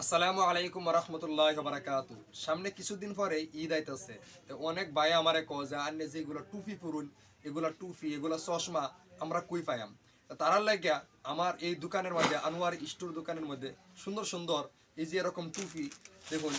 আসসালামু আলাইকুম রহমতুল্লাহ বারাকাত সামনে কিছুদিন পরে ঈদ আইতেছে। তো অনেক ভাই আমারে কো যে, আন্নে যে এগুলো টুপি পরুন, এগুলা টুপি, এগুলা চশমা, আমরা কই পাইম তো তারার লাগিয়া আমার এই দোকানের মধ্যে, আনোয়ার স্টোর দোকানের মধ্যে সুন্দর সুন্দর এই যে এরকম টুপি, দেখুন,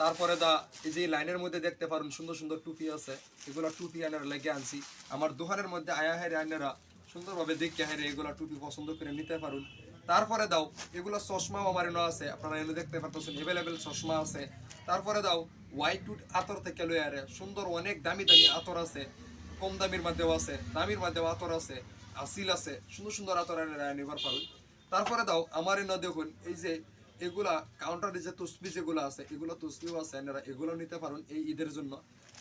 তারপরে দা এই যে লাইনের মধ্যে দেখতে পারুন, সুন্দর সুন্দর টুপি আছে, এগুলা টুপি আনার লেগে আনছি। আমার দোকানের মধ্যে আয়া হেরে আনেরা সুন্দরভাবে দেখে হেরে এগুলা টুপি পছন্দ করে নিতে পারুন। তারপরে দাও, এগুলো চশমাও আমার এনে আছে, আপনারা এনে দেখতে পারতেছেন এভেলেবেল চশমা আছে। তারপরে দাও হোয়াইট উড আতর থেকে লই আরে, সুন্দর অনেক দামি দামি আতর আছে, কম দামির মধ্যেও আছে, দামির মধ্যেও আতর আছে, আসিল আছে, সুন্দর সুন্দর আতর নিবার পারুন তারপরে দাও, আমার এনে দেখুন, এই যে এগুলা কাউন্টারে যে তসবি যেগুলো আছে, এগুলো তসবিও আছে, এনারা এগুলো নিতে পারুন এই ঈদের জন্য।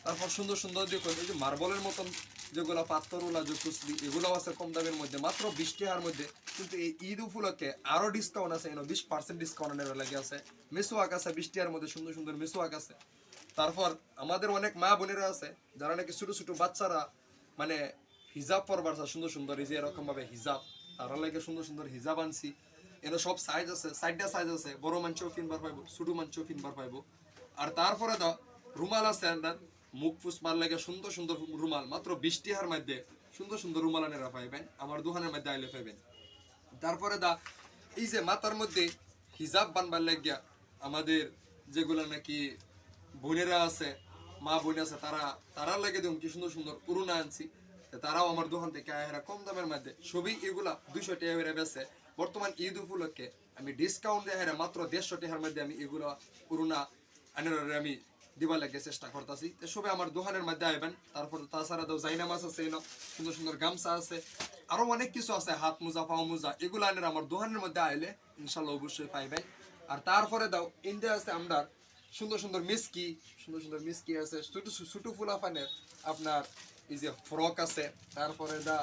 তারপর সুন্দর সুন্দর দেখুন এই যে মার্বলের মতন যেগুলো পাত্তরওয়ালা যে তসবি এগুলো আছে কম দামের মধ্যে, মাত্র বিশ টাকার মধ্যে। কিন্তু এই ঈদ উপলক্ষে আরও ডিসকাউন্ট আছে এনে বিশ পার্সেন্ট ডিসকাউন্ট এনে লাগে আছে। মেসোয়াক আছে বিশ টাকার মধ্যে, সুন্দর সুন্দর মেসোয়াক আছে। তারপর আমাদের অনেক মা বোনেরা আছে, যারা নাকি ছোট ছোট বাচ্চারা মানে হিজাব পরবার সুন্দর সুন্দর, এই যে এরকম ভাবে হিজাব, তারা লাগে সুন্দর সুন্দর হিজাব আনছি। এনে সব সাইজ আছে সাইডটা সাইজ আছে, বড় মাঞ্চও কিনবার পাইবো, ছোট মাঞ্চও কিনবার পাইবো। আর তারপরে দাও রুমাল আছে মুখ ফুসবার লাগে সুন্দর সুন্দর রুমাল, মাত্র বিশ টিহার মধ্যে সুন্দর সুন্দর রুমাল আনেরা পাইবেন, আমার দোকানের মধ্যে আইলে পাইবেন। তারপরে দা, এই যে মাথার মধ্যে হিজাব বানবার লাগিয়া আমাদের যেগুলো নাকি বোনেরা আছে, মা বোন আছে, তারা, তারার লাগে দেখুন কি সুন্দর সুন্দর পুরুনা আনছি। তারাও আমার দোকান থেকে আহেরা কম দামের মধ্যে। সবই এগুলা দুইশো টাকা করে বেছে বর্তমান ঈদ উপলক্ষে আমি ডিসকাউন্ট দিয়ে হেরা মাত্র দেড়শো টাকার মধ্যে আমি এগুলো পুরুনা আনের আমি দিবার লাগে চেষ্টা করতেছি। তো সবে আমার দোকানের মধ্যে আইবেন, তারপর তাছাড়া তো জাইনা মাছ আছে সুন্দর সুন্দর গামছা আছে, আরও অনেক কিছু আছে, হাত মোজা, পাও মোজা, এগুলো আনের আমার দোকানের মধ্যে আইলে ইনশাল্লাহ অবশ্যই পাইবেন। আর তারপরে দাও, ইন্ডিয়া আছে আমরা সুন্দর সুন্দর মিসকি সুন্দর সুন্দর মিসকি আছে, ছোট ছোট ফুলাফানের আপনার এই যে ফ্রক আছে, তারপরে দা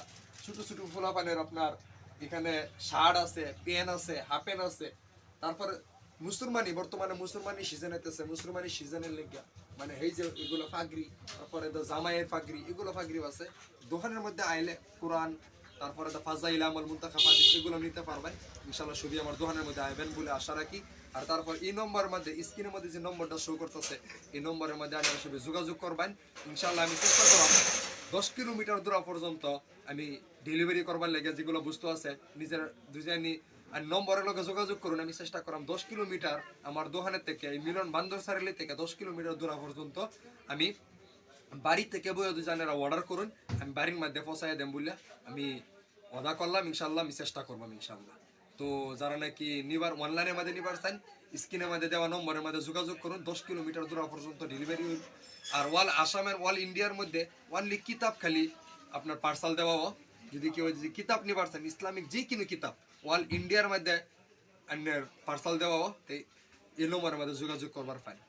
ছোট ছোট ফুলাফানের আপনার এখানে শার্ট আছে পেন আছে, হাফ প্যান্ট আছে, তারপরে মুসলমানি বর্তমানে মুসলমানি সিজন হইতেছে মুসলমানি সিজনের লেগে মানে এই যে এগুলো ফাগরি, তারপরে তো জামাইয়ের ফাগরি, এগুলো ফাগরি আছে। দোকানের মধ্যে আইলে কোরআন, তারপরে তো ফাজাইল আমল মুন্তাখা ফাজিল এগুলো নিতে পারবেন। ইনশাল্লাহ সবই আমার দোকানের মধ্যে আইবেন বলে আশা রাখি। আর তারপর এই নম্বরের মধ্যে স্ক্রিনের মধ্যে যে নম্বরটা শো করতেছে, এই নম্বরের মধ্যে আপনারা সবাই যোগাযোগ করবেন। ইনশাল্লাহ আমি চেষ্টা করব, দশ কিলোমিটার দূর পর্যন্ত আমি ডেলিভারি করবার লেগে যেগুলো বস্তু আছে, নিজের, দুজনে আর নম্বরের লোকে যোগাযোগ করুন, আমি চেষ্টা করলাম দশ কিলোমিটার আমার দোকানের থেকে, এই মিলন বান্দর সারেলি থেকে দশ কিলোমিটার দূরা পর্যন্ত আমি বাড়ি থেকে বই দুজনেরা অর্ডার করুন, আমি বাড়ির মধ্যে পৌঁছাই দেন বললে আমি অর্ডার করলাম ইনশাল্লাহ আমি চেষ্টা করলাম ইনশাল্লাহ তো যারা নাকি নিবার অনলাইনের মধ্যে নিবার চান স্ক্রিনের মধ্যে দেওয়া নম্বরের মধ্যে যোগাযোগ করুন, দশ কিলোমিটার দূরা পর্যন্ত ডেলিভারি হইল আর ওয়াল আসামের ওয়াল ইন্ডিয়ার মধ্যে অনলি কিতাব খালি আপনার পার্সাল দেওয়া। যদি কেউ যদি কিতাব নিবার চান ইসলামিক যে কোনো কিতাব ওয়াল ইন্ডিয়ার মধ্যে পার্সাল দেওয়া তো এই নম্বরের মধ্যে যোগাযোগ করবার পারেন